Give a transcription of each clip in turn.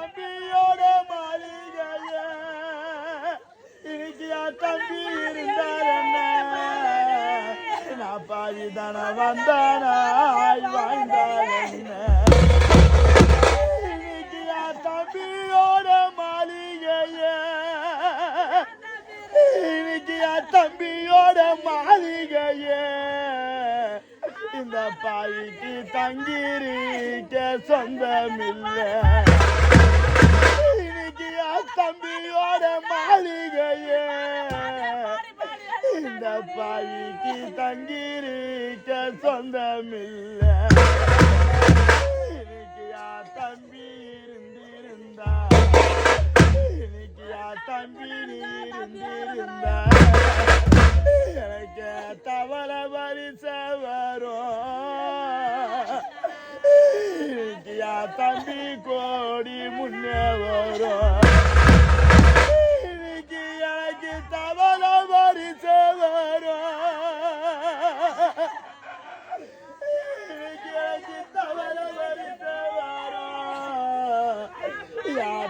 தம்பியோட மாளிகைய இன்னைக்கு தம்பி இருந்தார் என்ன? நான் பாதி வந்தானாய் வாழ்ந்தார் என்ன? இன்னைக்கு தம்பியோட மாளிகைய இன்னைக்கு தம்பியோட மாளிகையே இந்த பாய்க்கு தங்கிரிக்க சொந்தமில்லை. இந்த பாய்க்கு தங்கிருக்க சொந்தமில்லை. இன்னைக்கு தம்பி இருந்திருந்தா? இன்னைக்கியா தம்பி நீ இருந்திருந்தா? எனக்கு தவள பரிச வரும் இன்னைக்கு தம்பி கோடி முன்னே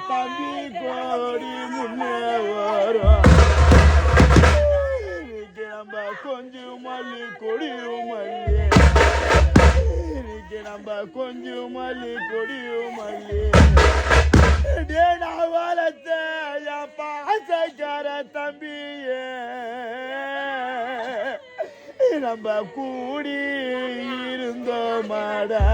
தம்பி கோடி முன்னே வரும் இன்னைக்கு நம்ம கொஞ்சம் மல்லி கொடியும் மல்லி இன்னைக்கு நம்ம கொஞ்சம் மல்லி கொடியும் மல்லி வளர்த்த பாசக்கார தம்பியே நம்ம கூடி இருந்தோமாடா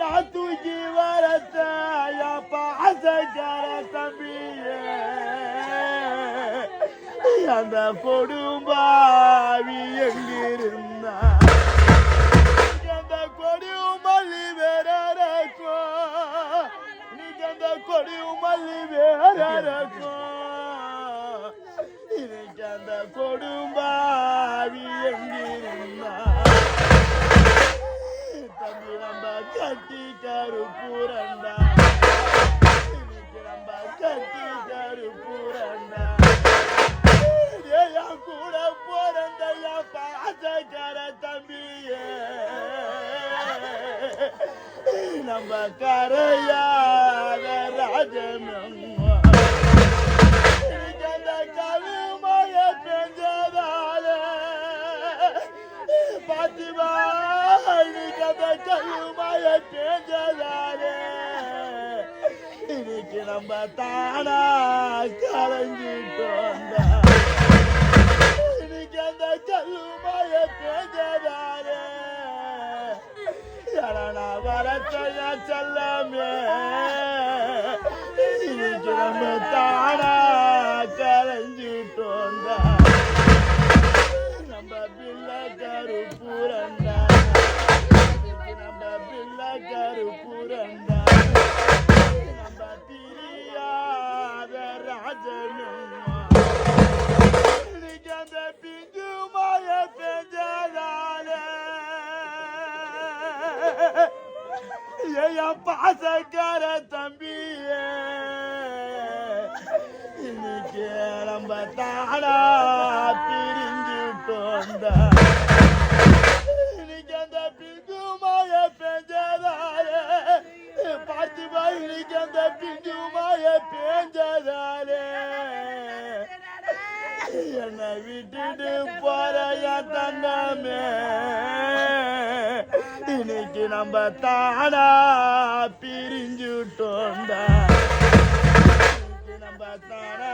நான் தூக்கி வரத்த பாசக்கார தம்பியே. அந்த கொடும்பாவி எங்கிருந்தா? அந்த கொடியும் மல்லி வேற இருக்கும் அந்த கொடியும் மல்லி வேற இன்னைக்கு அந்த கருப்பூரண்டா இன்னைக்கு நம்ம கருப்பூரண்டா என் கூட பிறந்த என் பாசக்கார தம்பியே நம்ம கரையாத ராஜனம்மா பாத்திமா அந்த கருமழை பெஞ்சதாலே இன்னைக்கு நம்ம தானா கலைஞ்சிட்டோம் இன்னைக்கு அந்த கல்லுமய பெஞ்சதாலே யாரா வரத்தைய செல்லமே இன்னைக்கு நம்ம தானா கலைஞ்சிட்டோம் நம்ம பிள்ளை கருப்புரண்டா ராஜனுமா இன்னைக்கு அந்த பிஞ்சு மாய பெஞ்சதால என் பாசக்கார தம்பியே இன்னைக்கு நம்ம தானா பிரிஞ்சுட்டோண்டா இன்னைக்கு என்னை விட்டுட்டு போற தங்கமே இன்னைக்கு நம்ம தானா பிரிஞ்சுட்டோண்டா நம்ம தானா